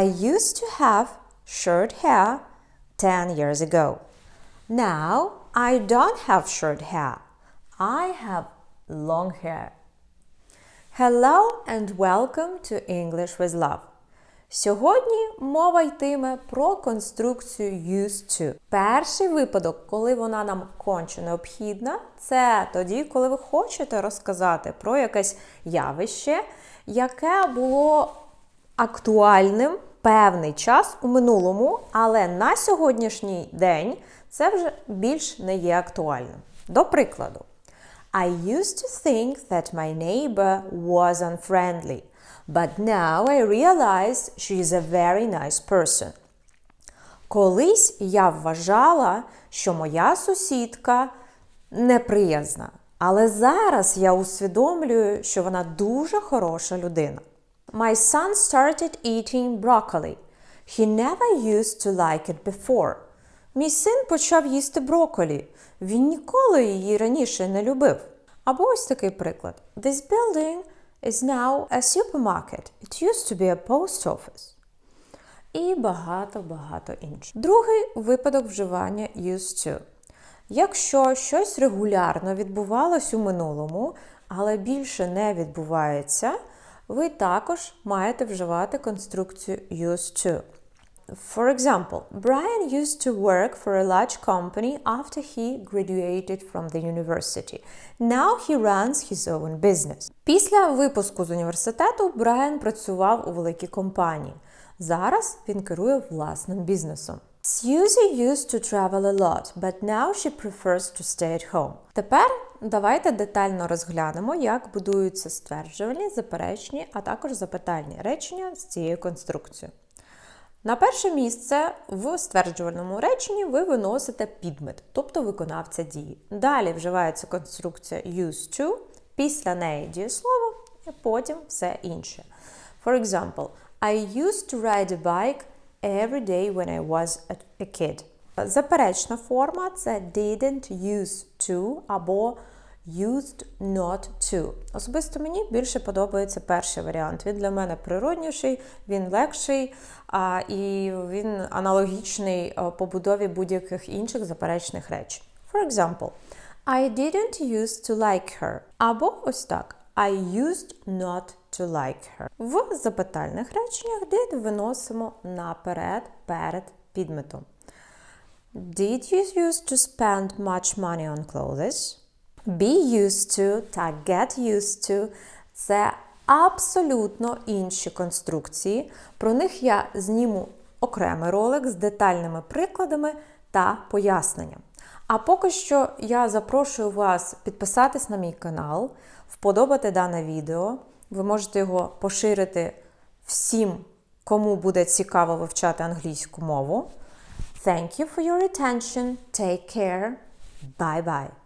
I used to have short hair 10 years ago. Now I don't have short hair. I have long hair. Hello and welcome to English with Love. Сьогодні мова йтиме про конструкцію used to. Перший випадок, коли вона нам конче необхідна, це тоді, коли ви хочете розказати про якесь явище, яке було актуальним певний час у минулому, але на сьогоднішній день це вже більш не є актуальним. До прикладу, I used to think that my neighbor was unfriendly, but now I realize she is a very nice person. Колись я вважала, що моя сусідка неприязна, але зараз я усвідомлюю, що вона дуже хороша людина. My son started eating broccoli. He never used to like it before. Мій син почав їсти брокколі. Він ніколи її раніше не любив. Або ось такий приклад. This building is now a supermarket. It used to be a post office. І багато-багато інших. Другий випадок вживання used to. Якщо щось регулярно відбувалось у минулому, але більше не відбувається, ви також маєте вживати конструкцію used to. For example, Brian used to work for a large company after he graduated from the university. Now he runs his own business. Після випуску з університету Брайан працював у великій компанії. Зараз він керує власним бізнесом. Susie used to travel a lot, but now she prefers to stay at home. Тепер давайте детально розглянемо, як будуються стверджувальні, заперечні, а також запитальні речення з цією конструкцією. На перше місце в стверджувальному реченні ви виносите підмет, тобто виконавця дії. Далі вживається конструкція used to, після неї дієслово, і потім все інше. For example, I used to ride a bike every day when I was a kid. Заперечна форма це didn't use to або used not to. Особисто мені більше подобається перший варіант. Він для мене природніший, він легший а, і він аналогічний побудові будь-яких інших заперечних речень. For example, I didn't used to like her. Або ось так. I used not to like her. В запитальних реченнях did виносимо наперед перед підметом. Did you used to spend much money on clothes? Be used to та get used to це абсолютно інші конструкції. Про них я зніму окремий ролик з детальними прикладами та поясненням. А поки що я запрошую вас підписатись на мій канал, вподобати дане відео. Ви можете його поширити всім, кому буде цікаво вивчати англійську мову. Thank you for your attention. Take care. Bye bye.